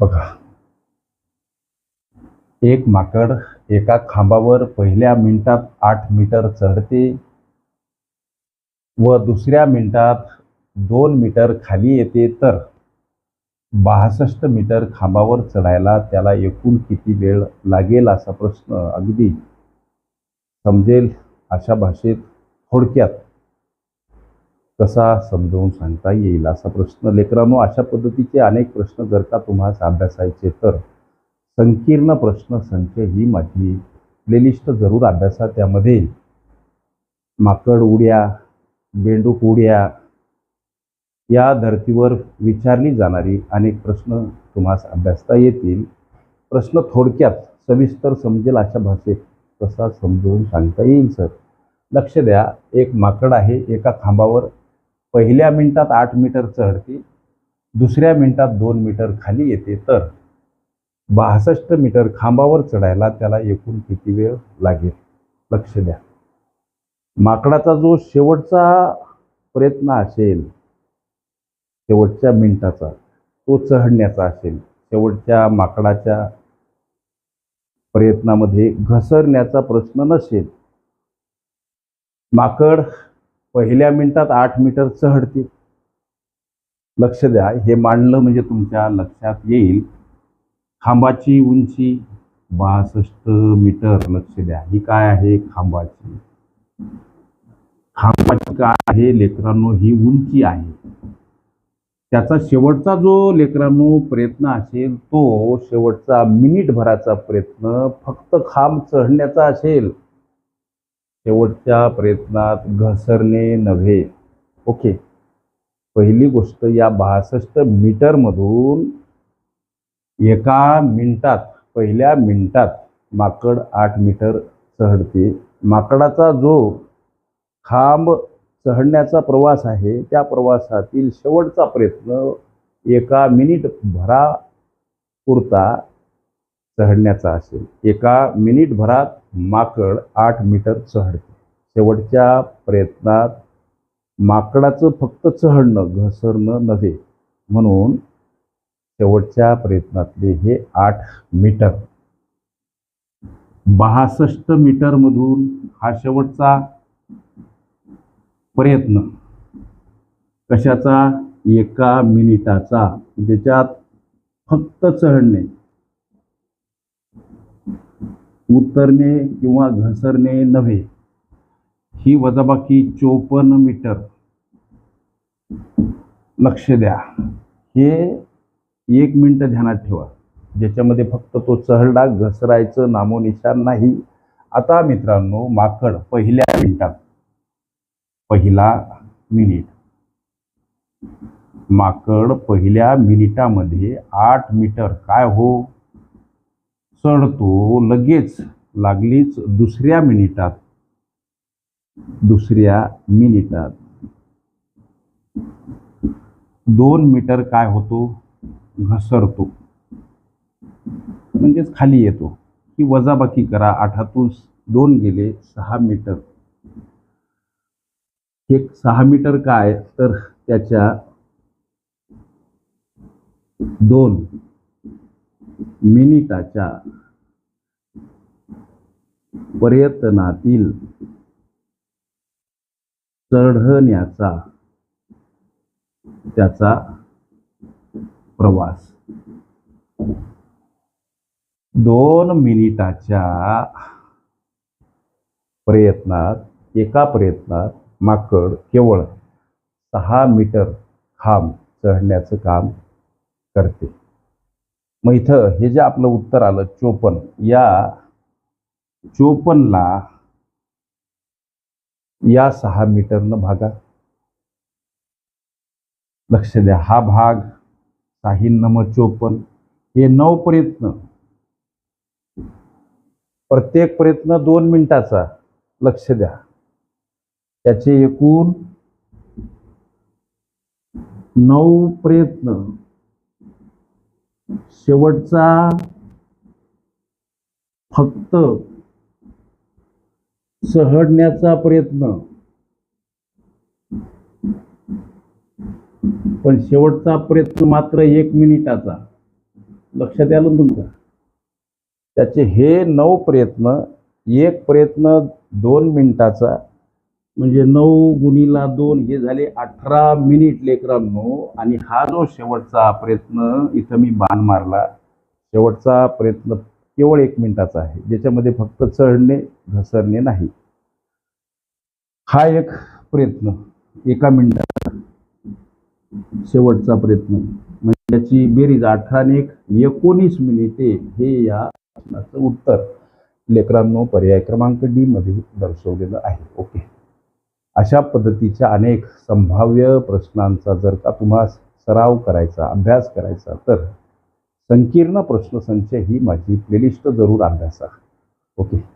बघा. एक माकड एका खांबावर पहिल्या मिनिटात आठ मीटर चढते व दुसऱ्या मिनिटात दोन मीटर खाली येते तर बासष्ट मीटर खांबावर चढायला त्याला एकूण किती वेळ लागेल असा प्रश्न अगदी समजेल अशा भाषेत थोडक्यात. कसा समजावून सांगता येईल असा प्रश्न. लेकरांनो अशा पद्धतीचे अनेक प्रश्न जर का तुम्हाला अभ्यासायचे तर संकीर्ण प्रश्न संख्या ही माझी प्लेलिस्ट जरूर अभ्यासा त्यामध्ये माकड उड्या बेंडूक उड्या या धर्तीवर विचारली जाणारी अनेक प्रश्न तुम्हाला अभ्यासता येतील. प्रश्न थोडक्यात सविस्तर समजेल अशा भाषेत कसा समजवून सांगता येईल सर? लक्ष द्या एक माकड आहे एका खांबावर पहिल्या मिनिटात आठ मीटर चढते दुसऱ्या मिनिटात दोन मीटर खाली येते. तर बासष्ट मीटर खांबावर चढायला त्याला एकूण किती वेळ लागेल? लक्ष द्या. माकडाचा जो शेवटचा प्रयत्न असेल शेवटच्या मिनिटाचा तो चढण्याचा असेल शेवटच्या माकडाच्या प्रयत्नामध्ये घसरण्याचा प्रश्न नसेल. माकड पहिल्या मिनिटात आठ मीटर चढतील. लक्ष द्या हे मांडलं म्हणजे तुमच्या लक्षात येईल. खांबाची उंची बासष्ट मीटर लक्ष द्या. ही काय आहे खांबाची? खांबाची काय आहे लेकरांनो? ही उंची आहे. त्याचा शेवटचा जो लेकरांनो प्रयत्न असेल तो शेवटचा मिनिटभराचा प्रयत्न फक्त खांब चढण्याचा असेल. शेवटच्या प्रयत्नात घसरणे नव्हे. ओके. पहिली गोष्ट या बासष्ट मीटरमधून एका मिनिटात पहिल्या मिनिटात माकड आठ मीटर चढते. माकडाचा जो खांब चढण्याचा प्रवास आहे त्या प्रवासातील शेवटचा प्रयत्न एका मिनिट भरा पुरता चढण्याचा असेल. एका मिनिटभरात माकड आठ मीटर चढते. शेवटच्या प्रयत्नात माकडाचं फक्त चढणं घसरणं नव्हे. म्हणून शेवटच्या प्रयत्नातले हे आठ मीटर. बासष्ट मीटरमधून हा शेवटचा प्रयत्न. कशाचा? एका मिनिटाचा. ज्याच्यात फक्त चढणे. उतरणे किंवा घसरणे नव्हे. ही वजाबाकी चोपन्न मीटर. लक्ष द्या. हे एक मिनटं ध्यानात ठेवा. ज्याच्यामध्ये फक्त तो चढला घसरायचं नामोनिशान नाही. आता मित्रांनो माकड पहिल्या मिनिटात. पहिला मिनिट. माकड पहिल्या मिनिटामध्ये आठ मीटर. काय हो? चढतो लगेच लागलीच दुसऱ्या मिनिटात. दुसऱ्या मिनिटात. दोन मीटर काय होतो? घसरतो. म्हणजेच खाली येतो. की वजाबाकी करा आठातून दोन गेले सहा मीटर. हे सहा मीटर काय? तर त्याच्या दोन. मिनिटाच्या प्रयत्नातील चढण्याचा त्याचा प्रवास. दोन मिनिटाच्या प्रयत्नात एका प्रयत्नात माकड केवळ सहा मीटर खांब चढण्याचं काम करते. मग इथं हे जे आपलं उत्तर आलं चोपन्न या चोपन्नला या सहा मीटरनं भागा. लक्ष द्या हा भाग काही नम चोपन्न हे नऊ प्रयत्न. प्रत्येक प्रयत्न दोन मिनिटाचा. लक्ष द्या. त्याचे एकूण नऊ प्रयत्न. शेवटचा फक्त सहडण्याचा प्रयत्न. पण शेवटचा प्रयत्न मात्र एक मिनिटाचा. लक्षात आलं ना त्याचे हे नऊ प्रयत्न एक प्रयत्न दोन मिनिटाचा. म्हणजे नऊ गुणीला दोन हे झाले अठरा मिनिट लेकरांनो. आणि हा जो शेवटचा प्रयत्न इथं मी बाण मारला. शेवटचा प्रयत्न केवळ एक मिनिटाचा आहे. ज्याच्यामध्ये फक्त चढणे घसरणे नाही. हा एक प्रयत्न एका मिनिटात शेवटचा प्रयत्न. म्हणजे त्याची बेरीज अठरा एक एकोणीस मिनिटे हे या प्रश्नाचं उत्तर. लेकरांनो पर्याय क्रमांक डी मध्ये दर्शवलेलं आहे. ओके. अशा पद्धतीच्या अनेक संभाव्य प्रश्नांचा जर का तुम्हा सराव करायचा अभ्यास करायचा तर संकीर्ण प्रश्नसंच ही माझी प्लेलिस्ट जरूर अभ्यासा ओके